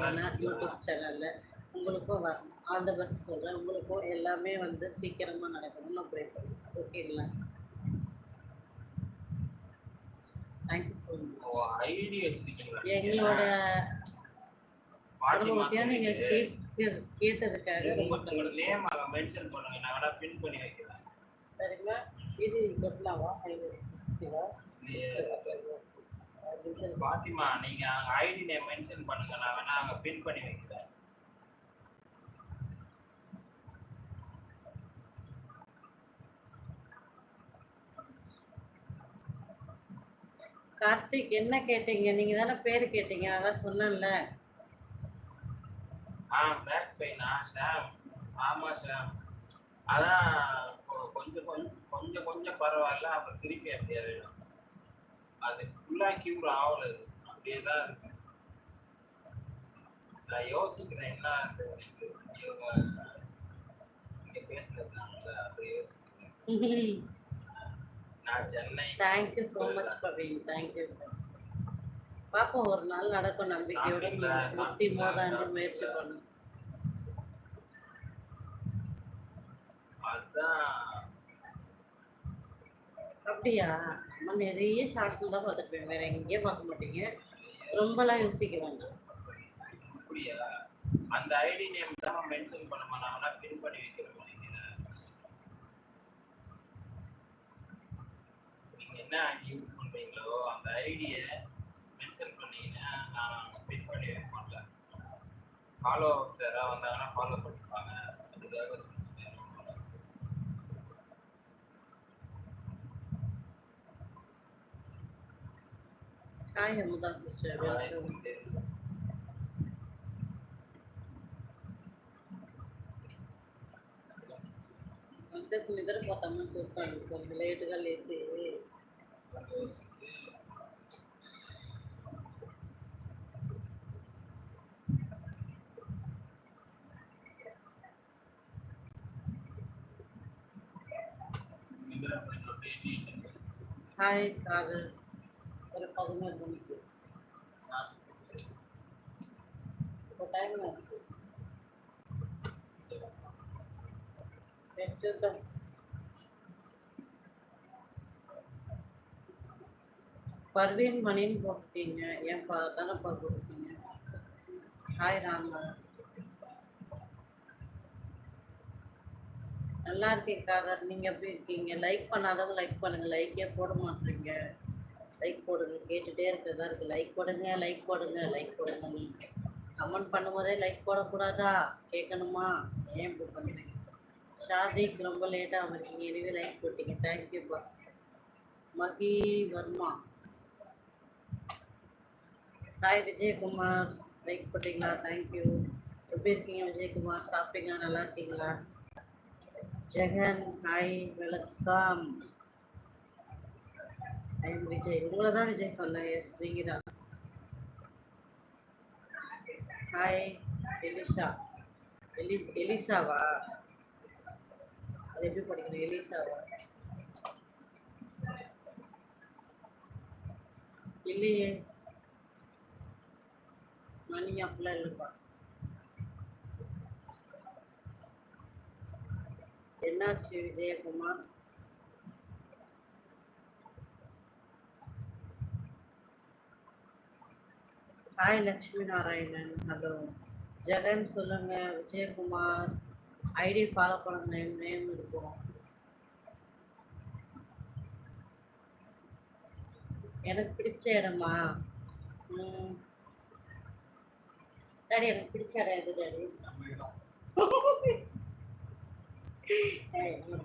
ஏன்னா யூடியூப் சேனலில் உங்களுக்கும் வரணும் ஆல் த பெஸ்ட் சொல்கிறேன் உங்களுக்கும் எல்லாமே வந்து சீக்கிரமாக நடக்கணும்னு நான் ப்ரே பண்ணுறேன். ஓகேங்களா தேங்க்யூ ஸோ மச் எங்களோட அனுபவத்தையும் நீங்கள் கேட்டு கேட்டதுக்காக ரொம்ப சரிங்களா? இது இல்லையே பாத்திமா நீங்க ஐடி நேம் மென்ஷன் பண்ணுங்க நான் வேணா அங்க பின் பண்ணி வைக்கிறேன். கார்த்திக் என்ன கேட்டீங்க? நீங்க தானே பேர் கேட்டீங்க அதான் சொன்னேன்ல. ஆ பேக் பெயினா ஷாம் ஆமா ஷாம் அதான் கொஞ்சம் கொஞ்சம் கொஞ்சம் கொஞ்சம் பரவாயில்ல அப்புறம் திருப்பி அப்படியே ஆயிடும் அது ஃபுல்லா கியூர் ஆகல அது. அப்படியே தான் இருக்கு. நான் யோசிக்கிறேன் என்ன இவங்க இங்க பேசுனதுனால அப்படி யோசிச்சுக்கிறேன். நான் Chennai thank you so much Paveen thank you பாப்போம் ஒரு நாள் நடக்கும் நம்பிக்கையோட? முட்டி மோதாண்டு? முயற்சி பண்ணும். அதான் அப்படியா? நான் நிறைய ஷார்ட்ஸில் தான் பார்த்துருப்பேன். வேற எங்கேயும் பார்க்க மாட்டீங்க. ரொம்பலாம் யோசிக்க வேண்டாம் அப்படியா? அந்த ஐடி நேம் தான் மென்ஷன் பண்ணமா நான் பின் பண்ணி வைக்கிறேன் நீங்கள் நீங்க என்ன ஐடி யூஸ் பண்றீங்களோ அந்த ஐடியை மென்ஷன் பண்ணீங்கன்னா நான் பின் பண்ணி வைக்க மாட்டேன் ஃபாலோவர்ஸ் யாராவது வந்தாங்கன்னா ஃபாலோ பண்ணிப்பாங்க. அதுக்காக I am love the service. కొంతసేపు నిద్రపోతామని చూస్తాను కొంచెం లేటుగా లేచి హాయ్ కాదు பதினோரு மணிக்கு ఒక టైం నాకు సరే చూద్దాం பர்வீன் மணின்னு போட்டுட்டீங்க ஏன்பா தானப்பா போட்டுட்டீங்க ஹாய் ராமா நல்லா இருக்கேன் காதர் நீங்க எப்படி இருக்கீங்க லைக் பண்ணாதவங்க லைக் பண்ணுங்க லைக்கே போட மாட்டீங்க லைக் போடுங்க கேட்டுட்டே இருக்கிறதா இருக்கு. லைக் போடுங்க லைக் போடுங்க லைக் போடுங்க. நீ கமெண்ட் பண்ணும்போதே லைக் போடக்கூடாதா? கேட்கணுமா? ஏன் இப்படி பண்ணுறீங்க ஷாதிக் ரொம்ப லேட்டாக வந்திருக்கீங்க. எனவே லைக் போட்டீங்க. தேங்க்யூப்பா மகி வர்மா. ஹாய் விஜயகுமார். லைக் போட்டீங்களா? தேங்க்யூ எப்படி இருக்கீங்க விஜயகுமார்? சாப்பிட்டீங்களா? நல்லா இருக்கீங்களா? Jagan hi welcome Vijay. உங்களை தான் விஜய் சொன்னேன் எஸ் நீங்கள் தான் ஹாய் எலிஷா எலி எலிசாவா அது எப்படி படிக்கணும்? எலிசாவா இல்லையே. மணி அப்படிலாம் இல்லைப்பா. என்னாச்சு விஜயகுமார்? ஹாய் லக்ஷ்மி நாராயணன் ஹலோ ஜெகன் சொல்லுங்க விஜயகுமார். ஐடி ஃபாலோ பண்ண நேம் நேம் இருக்கும். எனக்கு பிடிச்ச இடமா? டாடி எனக்கு பிடிச்ச இடம் எது டாடி?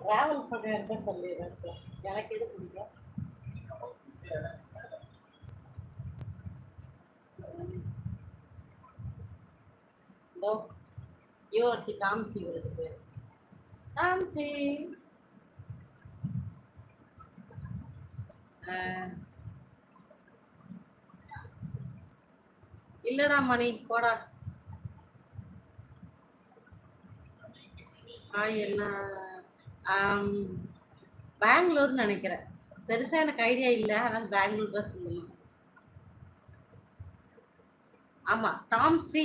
ட்ராவல் பண்ண இருக்க சொல்லிடுறேன் எனக்கு எது பிடிக்கும்? இதோ யுவர்த்தி டாம்சி வருது. டாம்சி. இல்லடா மணி போடா. ஹாய் என்ன? பெங்களூர்னு நினைக்கிறேன். பெருசா எனக்கு ஐடியா இல்லை ஆனால் பெங்களூர் தான் சொல்லணும். ஆமா டாம்சி